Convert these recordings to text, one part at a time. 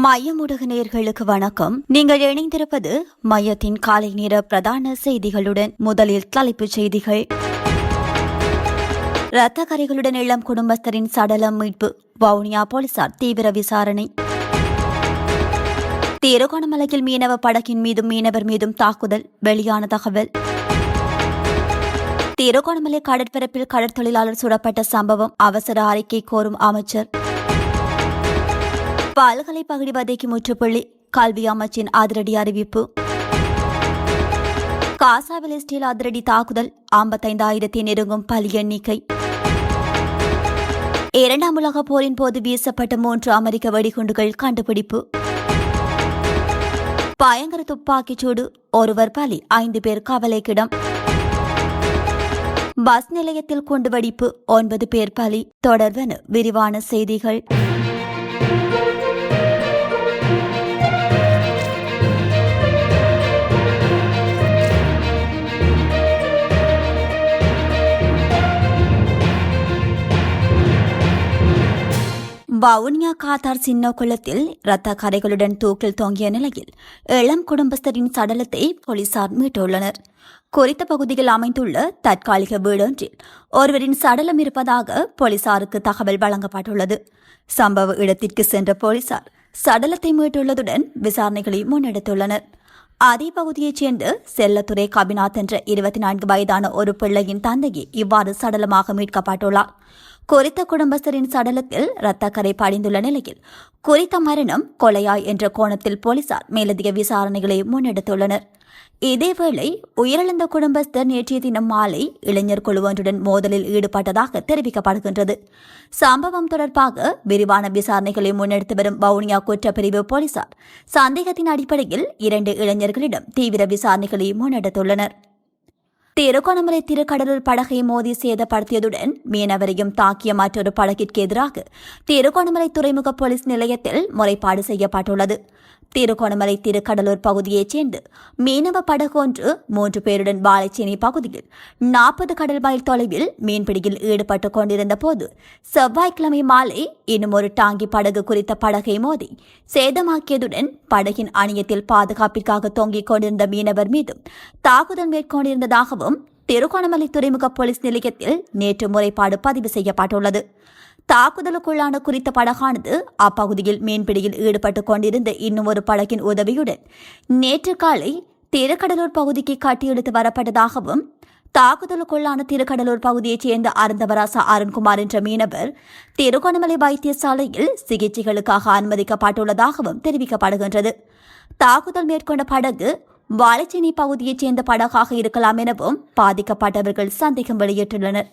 மையம் நேர்களுக்கு வணக்கம். நீங்கள் இணைந்திருப்பது மையத்தின் காலை நேர பிரதான செய்திகளுடன் முதலில் தலைப்புச் செய்திகள். இரத்த கரைகளுடன் இளம் குடும்பஸ்தரின் சடலம் மீட்பு. வவுனியா போலீசார் தீவிர விசாரணை. திருகோணமலையில் மீனவ படகின் மீதும் மீனவர் மீதும் தாக்குதல். வெளியான தகவல். திருகோணமலை கடற்பரப்பில் கடற்தொழிலாளர் சுடப்பட்ட சம்பவம் அவசர அறிக்கை கோரும் அமைச்சர். பல்கலை பகுதி வதைக்கு முற்றுப்புள்ளி. கல்வி அமைச்சின் அதிரடி அறிவிப்பு. காசாவில் ஸ்டீல் அதிரடி தாக்குதல். ஐம்பத்தைந்தாயிரத்தை நெருங்கும் பலி எண்ணிக்கை. இரண்டாம் உலகப் போரின் போது வீசப்பட்ட மூன்று அமெரிக்க வெடிகுண்டுகள் கண்டுபிடிப்பு. பயங்கர துப்பாக்கிச் சூடு. ஒருவர் பலி ஐந்து பேர் கவலைக்கிடம். பஸ் நிலையத்தில் குண்டு வெடிப்பு ஒன்பது பேர் பலி. தொடர்வென விரிவான செய்திகள். வவுனியா காத்தார் சின்ன குளத்தில் இரத்த கரைகளுடன் தூக்கில் தொங்கிய நிலையில் இளம் குடும்பஸ்தரின் சடலத்தை போலீசார் மீட்டுள்ளனர். குறித்த பகுதியில் அமைந்துள்ள தற்காலிக வீடொன்றில் ஒருவரின் சடலம் இருப்பதாக போலீசாருக்கு தகவல் வழங்கப்பட்டுள்ளது. சம்பவ இடத்திற்கு சென்ற போலீசார் சடலத்தை மீட்டுள்ளதுடன் விசாரணைகளை முன்னெடுத்துள்ளனர். அதே பகுதியைச் சேர்ந்த செல்லத்துறை கபிநாத் என்ற இருபத்தி நான்கு வயதான ஒரு பிள்ளையின் தந்தையை இவ்வாறு சடலமாக மீட்கப்பட்டுள்ளார். குறித்த குடும்பஸ்தரின் சடலத்தில் இரத்தக்கரை படிந்துள்ள நிலையில் குறித்த மரணம் கொலையாய் என்ற கோணத்தில் போலீசார் மேலதிக விசாரணைகளை முன்னெடுத்துள்ளனர். இதேவேளை உயிரிழந்த குடும்பஸ்தர் நேற்றைய தினம் மாலை இளைஞர் குழு ஒன்றுடன் மோதலில் ஈடுபட்டதாக தெரிவிக்கப்படுகின்றது. சம்பவம் தொடர்பாக விரிவான விசாரணைகளை முன்னெடுத்து வரும் வவுனியா குற்றப்பிரிவு போலீசார் சந்தேகத்தின் அடிப்படையில் இரண்டு இளைஞர்களிடம் தீவிர விசாரணைகளை முன்னெடுத்துள்ளனர். திருகோணமலை திருக்கடலூர் படகை மோதி சேதப்படுத்தியதுடன் மீனவரையும் தாக்கிய மற்றொரு படகிற்கு எதிராக திருகோணமலை துறைமுக போலீஸ் நிலையத்தில் முறைப்பாடு செய்யப்பட்டுள்ளது. திருகோணமலை திருக்கடலூர் பகுதியைச் சேர்ந்து மீனவ படகு ஒன்று மூன்று பேருடன் வாழைச்சேனை பகுதியில் நாற்பது கடல் மைல் தொலைவில் மீன்பிடியில் ஈடுபட்டுக் கொண்டிருந்த போது செவ்வாய்க்கிழமை மாலை இன்னும் ஒரு டாங்கி படகு குறித்த படகை மோதி சேதமாக்கியதுடன் படகின் அணியத்தில் பாதுகாப்பிற்காக தொங்கிக் கொண்டிருந்த மீனவர் மீதும் தாக்குதல் மேற்கொண்டிருந்ததாகவும் திருகோணமலை துறைமுக போலீஸ் நிலையத்தில் நேற்று முறைப்பாடு பதிவு செய்யப்பட்டுள்ளது. தாக்குதலுக்குள்ளான குறித்த படகானது அப்பகுதியில் மீன்பிடியில் ஈடுபட்டுக் கொண்டிருந்த இன்னும் ஒரு படகின் உதவியுடன் நேற்று காலை திருக்கடலூர் பகுதிக்கு கட்டியெடுத்து வரப்பட்டதாகவும் தாக்குதலுக்குள்ளான திருக்கடலூர் பகுதியைச் சேர்ந்த அருந்தவராசா அருண்குமார் என்ற மீனவர் திருகோணமலை வைத்தியசாலையில் சிகிச்சைகளுக்காக அனுமதிக்கப்பட்டுள்ளதாகவும் தெரிவிக்கப்படுகின்றது. தாக்குதல் மேற்கொண்ட படகு வாழைச்சேனி பகுதியைச் சேர்ந்த படகாக இருக்கலாம் எனவும் பாதிக்கப்பட்டவர்கள் சந்தேகம் வெளியிட்டுள்ளனர்.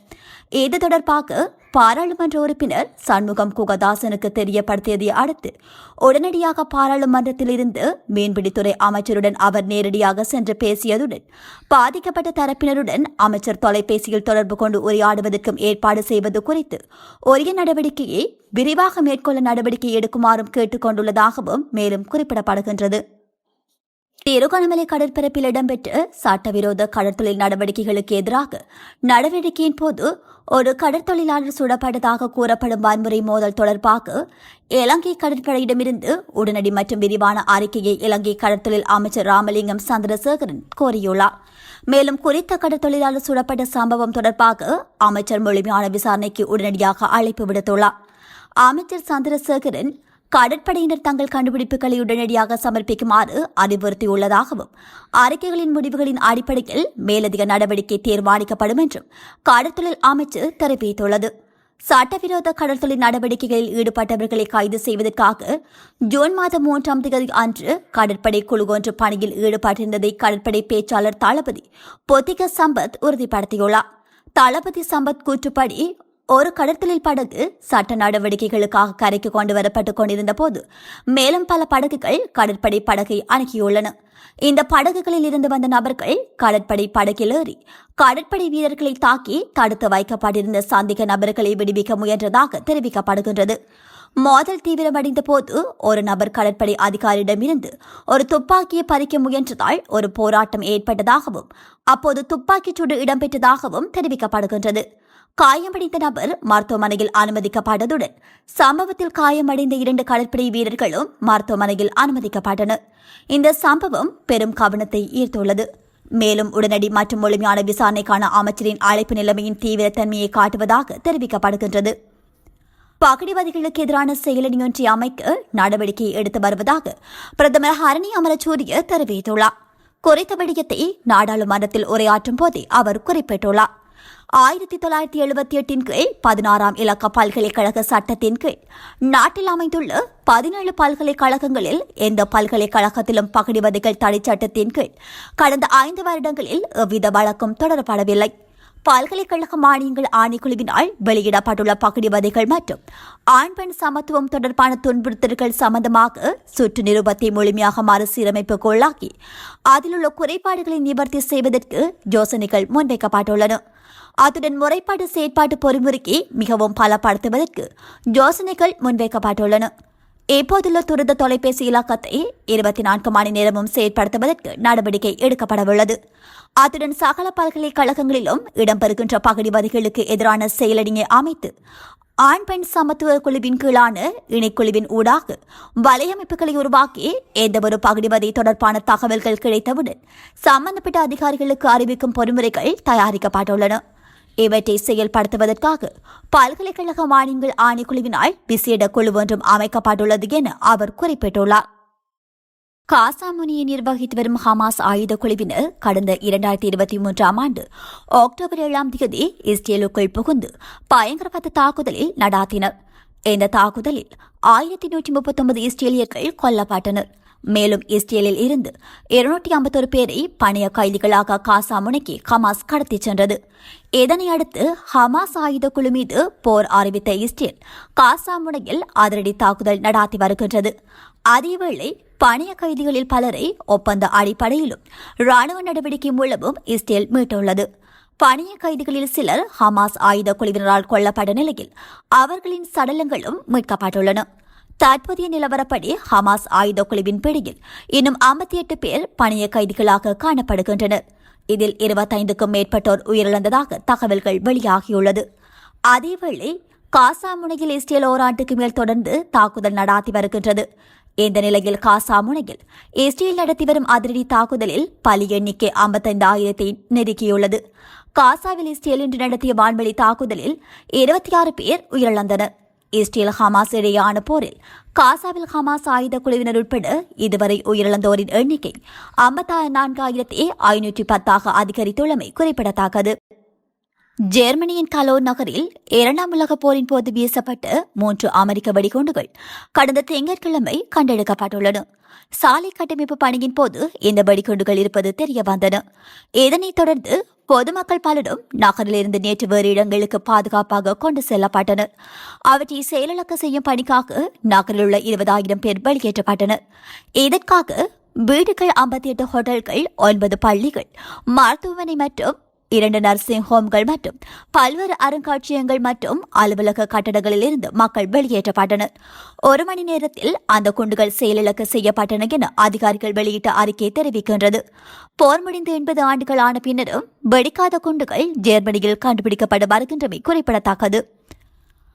இது தொடர்பாக பாராளுமன்ற உறுப்பினர் சண்முகம் குகதாசனுக்கு தெரியப்படுத்தியதை அடுத்து உடனடியாக பாராளுமன்றத்தில் இருந்து மீன்பிடித்துறை அமைச்சருடன் அவர் நேரடியாக சென்று பேசியதுடன் பாதிக்கப்பட்ட தரப்பினருடன் அமைச்சர் தொலைபேசியில் தொடர்பு கொண்டு உரையாடுவதற்கும் ஏற்பாடு செய்வது குறித்து உரிய நடவடிக்கையை விரிவாக மேற்கொள்ள நடவடிக்கை எடுக்குமாறும் கேட்டுக் கொண்டுள்ளதாகவும் மேலும் குறிப்பிடப்படுகின்றது. திருகோணமலை கடற்பரப்பில் இடம்பெற்ற சட்டவிரோத கடற்தொழில் நடவடிக்கைகளுக்கு எதிராக நடவடிக்கையின் போது ஒரு கடற்தொழிலாளர் சுடப்பட்டதாக கூறப்படும் வன்முறை மோதல் தொடர்பாக இலங்கை கடற்படையிடமிருந்து உடனடி மற்றும் விரிவான அறிக்கையை இலங்கை கடற்தொழில் அமைச்சர் ராமலிங்கம் சந்திரசேகரன் கோரியுள்ளார். மேலும் குறித்த கடற்தொழிலாளர் சுடப்பட்ட சம்பவம் தொடர்பாக அமைச்சர் முழுமையான விசாரணைக்கு உடனடியாக அழைப்பு விடுத்துள்ளார். அமைச்சர் சந்திரசேகரன் கடற்படையினர் தங்கள் கண்டுபிடிப்புகளை உடனடியாக சமர்ப்பிக்குமாறு அறிவுறுத்தியுள்ளதாகவும் அறிக்கைகளின் முடிவுகளின் அடிப்படையில் மேலதிக நடவடிக்கை தீர்மானிக்கப்படும் என்றும் கடற்தொழில் அமைச்சு தெரிவித்துள்ளது. சட்டவிரோத கடற்தொழில் நடவடிக்கைகளில் ஈடுபட்டவர்களை கைது செய்வதற்காக ஜூன் மாதம் மூன்றாம் தேதி அன்று கடற்படை குழு ஒன்று பணியில் ஈடுபட்டிருந்ததை கடற்படை பேச்சாளர் தளபதி பொத்திக சம்பத் உறுதிப்படுத்தியுள்ளார். தளபதி சம்பத் கூற்றுப்படி ஒரு கடற்தொழில் படகு சட்ட நடவடிக்கைகளுக்காக கரைக்கு கொண்டு வரப்பட்டுக் கொண்டிருந்த போது மேலும் பல படகுகள் கடற்படை படகை அணுகியுள்ளன இந்த படகுகளில் இருந்து வந்த நபர்கள் கடற்படை படகில் ஏறி கடற்படை வீரர்களை தாக்கி தடுத்து வைக்கப்பட்டிருந்த சந்திக்க நபர்களை விடுவிக்க முயன்றதாக தெரிவிக்கப்படுகின்றது. மோதல் தீவிரமடைந்த போது ஒரு நபர் கடற்படை அதிகாரியிடமிருந்து ஒரு துப்பாக்கியை பறிக்க முயன்றதால் ஒரு போராட்டம் ஏற்பட்டதாகவும் அப்போது துப்பாக்கிச் சூடு இடம்பெற்றதாகவும் தெரிவிக்கப்படுகின்றது. காயமடைந்த நபர் மருத்துவமனையில் அனுமதிக்கப்பட்டதுடன் சம்பவத்தில் காயமடைந்த இரண்டு கடற்படை வீரர்களும் மருத்துவமனையில் அனுமதிக்கப்பட்டனர். இந்த சம்பவம் பெரும் கவனத்தை ஈர்த்துள்ளது. மேலும் உடனடி மற்றும் முழுமையான விசாரணைக்கான அமைச்சரின் அழைப்பு நிலைமையின் தீவிரத்தன்மையை காட்டுவதாக தெரிவிக்கப்படுகின்றது. பகடிவாதிகளுக்கு எதிரான செயலணியொன்றை அமைக்க நடவடிக்கை எடுத்து வருவதாக பிரதமர் ஹரணி அமரச்சூரிய தெரிவித்துள்ளார். குறித்த விடயத்தை நாடாளுமன்றத்தில் உரையாற்றும் போதே அவர் குறிப்பிட்டுள்ளார். ஆயிரத்தி தொள்ளாயிரத்தி எழுபத்தி எட்டின் கீழ் பதினாறாம் இலக்க பல்கலைக்கழக சட்டத்தின் கீழ். நாட்டில் அமைந்துள்ள பதினேழு பல்கலைக்கழகங்களில் எந்த பல்கலைக்கழகத்திலும் பகடிவதிகள் தடை சட்டத்தின் கீழ். கடந்த ஐந்து வருடங்களில் எவ்வித வழக்கும் தொடரப்படவில்லை. பல்கலைக்கழக மானியங்கள் ஆணைக்குழுவினால் வெளியிடப்பட்டுள்ள பகுதிவதைகள் மற்றும் ஆண் பெண் சமத்துவம் தொடர்பான துன்புறுத்தல்கள் சம்பந்தமாக சுற்று நிருபத்தை முழுமையாக மறுசீரமைப்புக்குள்ளாக்கி அதில் உள்ள குறைபாடுகளை நிவர்த்தி செய்வதற்கு யோசனைகள் முன்வைக்கப்பட்டுள்ளன. அத்துடன் முறைப்பாடு செயற்பாட்டு பொறிமுறைக்கு மிகவும் பலப்படுத்துவதற்கு யோசனைகள் முன்வைக்கப்பட்டுள்ளன. இப்போதுள்ள துரித தொலைபேசி இலக்கத்தை இருபத்தி நான்கு மணி நேரமும் செயற்படுத்துவதற்கு நடவடிக்கை எடுக்கப்படவுள்ளது. அத்துடன் சகல பல்கலைக்கழகங்களிலும் இடம்பெறுகின்ற பகுதிவாதிகளுக்கு எதிரான செயலணியை அமைத்து ஆண் பெண் சமத்துவ குழுவின் கீழான இணைக்குழுவின் ஊடாக வலையமைப்புகளை உருவாக்கி எந்தவொரு பகுதிவதை தொடர்பான தகவல்கள் கிடைத்தவுடன் சம்பந்தப்பட்ட அதிகாரிகளுக்கு அறிவிக்கும் பொறிமுறைகள் தயாரிக்கப்பட்டுள்ளன. இவற்றை செயல்படுத்துவதற்காக பல்கலைக்கழக மானியங்கள் ஆணைக்குழுவினால் விசேட குழு ஒன்றும் அமைக்கப்பட்டுள்ளது என அவர் குறிப்பிட்டுள்ளார். காசா முனியை நிர்வகித்து வரும் ஹமாஸ் ஆயுத குழுவினர் கடந்த இரண்டாயிரத்தி இருபத்தி மூன்றாம் ஆண்டு அக்டோபர் ஏழாம் தேதி இஸ்ரேலுக்குள் புகுந்து பயங்கரவாத தாக்குதலில் நடாத்தினர். இந்த தாக்குதலில் ஆயிரத்தி நூற்றி முப்பத்தொன்பது இஸ்ரேலியர்கள் கொல்லப்பட்டனர். மேலும் இஸ்ரேலில் இருந்து இருநூற்றி ஐம்பத்தொரு பேரை பணைய கைதிகளாக காசா முனைக்கு ஹமாஸ் கடத்திச் சென்றது. இதனை அடுத்து ஹமாஸ் ஆயுத குழு மீது போர் அறிவித்த இஸ்ரேல் காசா முனையில் அதிரடி தாக்குதல் நடாத்தி வருகின்றது. அதேவேளை பணைய கைதிகளில் பலரை ஒப்பந்த அடிப்படையிலும் ராணுவ நடவடிக்கை மூலமும் இஸ்ரேல் மீட்டுள்ளது. பணிய கைதிகளில் சிலர் ஹமாஸ் ஆயுத குழுவினரால் கொல்லப்பட்ட நிலையில் அவர்களின் சடலங்களும் மீட்கப்பட்டுள்ளன. தற்போதைய நிலவரப்படி ஹமாஸ் ஆயுத குழுவின் பிடியில் இன்னும் ஐம்பத்தி எட்டு பேர் பணிய கைதிகளாக காணப்படுகின்றனர். இதில் இருபத்தைந்துக்கும் மேற்பட்டோர் உயிரிழந்ததாக தகவல்கள் வெளியாகியுள்ளது. அதேவேளை காசா முனையில் இஸ்ரேல் ஓராண்டுக்கு மேல் தொடர்ந்து தாக்குதல் நடாத்தி வருகின்றது. இந்த நிலையில் காசா முனையில் இஸ்ரேல் நடத்தி வரும் அதிரடி தாக்குதலில் பலி எண்ணிக்கை ஐம்பத்தைந்து ஆயிரத்தை நெருக்கியுள்ளது. காசாவில் இஸ்ரேல் இன்று நடத்திய வான்வெளி தாக்குதலில் இருபத்தி ஆறு பேர் உயிரிழந்தனர். இஸ்ரேல் ஹமாஸ் இடையேயான போரில் காசாவில் ஹமாஸ் ஆயுத குழுவினர் உட்பட இதுவரை உயிரிழந்தோரின் எண்ணிக்கை ஐம்பத்தாறு நான்காயிரத்தி ஐநூற்றி பத்தாக அதிகரித்துள்ளமை குறிப்பிடத்தக்கது. ஜெர்மனியின் கலோ நகரில் இரண்டாம் உலகப் போரின் போது வீசப்பட்ட மூன்று அமெரிக்க வெடிகுண்டுகள் கடந்த திங்கட்கிழமை கண்டெடுக்கப்பட்டுள்ளன. சாலை கட்டமைப்பு பணியின் போது இந்த வெடிகுண்டுகள் இருப்பது தெரிய வந்தன இதனைத் தொடர்ந்து பொதுமக்கள் பலரும் நகரிலிருந்து நேற்று வேறு இடங்களுக்கு பாதுகாப்பாக கொண்டு செல்லப்பட்டனர். அவற்றை செயலிழக்க செய்யும் பணிக்காக நகரில் உள்ள இருபதாயிரம் பேர் வெளியேற்றப்பட்டனர். இதற்காக வீடுகள் ஐம்பத்தி எட்டு ஹோட்டல்கள் ஒன்பது பள்ளிகள் மருத்துவமனை மற்றும் இரண்டு நர்சிங் ஹோம்கள் மற்றும் பல்வேறு அருங்காட்சியகங்கள் மற்றும் அலுவலக கட்டடங்களில் இருந்து மக்கள் வெளியேற்றப்பட்டனர். ஒரு மணி நேரத்தில் அந்த குண்டுகள் செயலிழக்க செய்யப்பட்டன என அதிகாரிகள் வெளியிட்ட அறிக்கை தெரிவிக்கின்றது. போர் முடிந்து எண்பது ஆண்டுகள் ஆன பின்னரும் வெடிக்காத குண்டுகள் ஜெர்மனியில் கண்டுபிடிக்கப்பட வருகின்றமை குறிப்பிடத்தக்கது.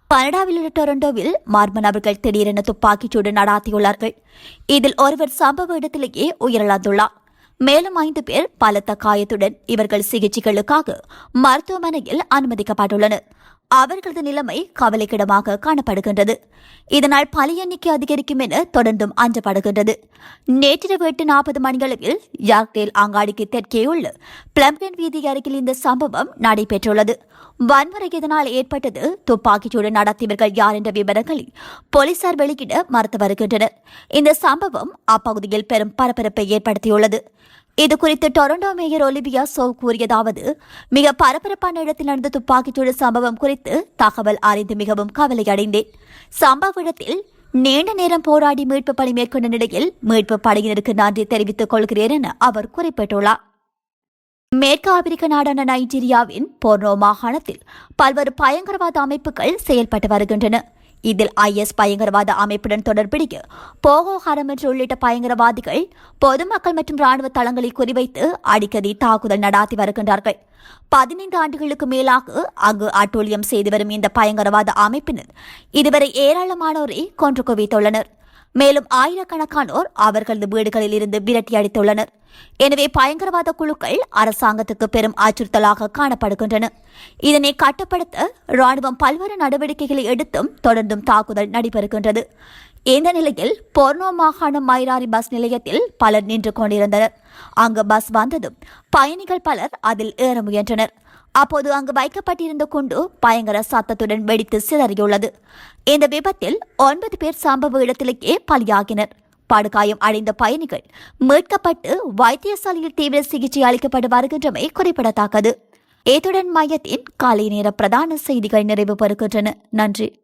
கனடாவில் உள்ள டொரண்டோவில் மர்ம நபர்கள் திடீரென துப்பாக்கிச்சூடு நடாத்தியுள்ளார்கள். இதில் ஒருவர் சம்பவ இடத்திலேயே உயிரிழந்துள்ளார். மேலும் ஐந்து பேர் பலத்த காயத்துடன் இவர்கள் சிகிச்சைகளுக்காக மருத்துவமனையில் அனுமதிக்கப்பட்டுள்ளனர். அவர்களது நிலைமை கவலைக்கிடமாக காணப்படுகின்றது. இதனால் பலி எண்ணிக்கை அதிகரிக்கும் என தொடர்ந்தும் அஞ்சப்படுகின்றது. நேற்றிரவு எட்டு நாற்பது மணியளவில் யார்க்டேல் அங்காடிக்கு தெற்கே உள்ள பிளம்கன் வீதி அருகில் இந்த சம்பவம் நடைபெற்றுள்ளது. வன்முறை இதனால் ஏற்பட்டது. துப்பாக்கிச்சூடு நடத்தியவர்கள் யார் என்ற விவரங்களை போலீசார் வெளியிட மறுத்து வருகின்றனர். இந்த சம்பவம் அப்பகுதியில் பெரும் பரபரப்பை ஏற்படுத்தியுள்ளது. இது குறித்து டொரண்டோ மேயர் ஒலிவியா சோவ் கூறியதாவது மிக பரபரப்பான இடத்தில் நடந்த துப்பாக்கிச்சூடு சம்பவம் குறித்து தகவல் அறிந்து மிகவும் கவலையடைந்தேன் சம்பவ இடத்தில் நீண்ட நேரம் போராடி மீட்பு பணி மேற்கொண்ட நிலையில் மீட்பு படையினருக்கு நன்றி தெரிவித்துக் கொள்கிறேன் என அவர் குறிப்பிட்டுள்ளார். மேற்கு ஆப்பிரிக்க நாடான நைஜீரியாவின் போர்னோ மாகாணத்தில் பல்வேறு பயங்கரவாத அமைப்புகள் செயல்பட்டு வருகின்றன. இதில் ஐஎஸ் பயங்கரவாத அமைப்புடன் தொடர்புடைய போகோ ஹரம் என்று உள்ளிட்ட பயங்கரவாதிகள் பொதுமக்கள் மற்றும் ராணுவ தளங்களை குறிவைத்து அடிக்கடி தாக்குதல் நடாத்தி வருகின்றார்கள். பதினைந்து ஆண்டுகளுக்கு மேலாக அங்கு அட்டூழியம் செய்து வரும் இந்த பயங்கரவாத அமைப்பினர் இதுவரை ஏராளமானோரை கொன்று குவித்துள்ளனர். மேலும் ஆயிரக்கணக்கானோர் அவர்களது வீடுகளில் இருந்து விரட்டி அடித்துள்ளனர். எனவே பயங்கரவாத குழுக்கள் அரசாங்கத்துக்கு பெரும் அச்சுறுத்தலாக காணப்படுகின்றன. இதனை கட்டுப்படுத்த ராணுவம் பல்வேறு நடவடிக்கைகளை எடுத்தும் தொடர்ந்தும் தாக்குதல் நடைபெறுகின்றது. இந்த நிலையில் போர்னோ மாகாணம் மைராரி பஸ் நிலையத்தில் பலர் நின்று கொண்டிருந்தனர். அங்கு பஸ் வந்ததும் பயணிகள் பலர் அதில் ஏற முயன்றனர். அப்போது அங்கு வைக்கப்பட்டிருந்த குண்டு பயங்கர சத்தத்துடன் வெடித்து சிதறியுள்ளது. இந்த விபத்தில் ஒன்பது பேர் சம்பவ இடத்திலேயே பலியாகினர். படுகாயம் அடைந்த பயணிகள் மீட்கப்பட்டு வைத்தியசாலையில் தீவிர சிகிச்சை அளிக்கப்பட்டு வருகின்றமை குறிப்பிடத்தக்கது. இத்துடன் மையத்தின் காலை நேர பிரதான செய்திகள் நிறைவு பெறுகின்றன. நன்றி.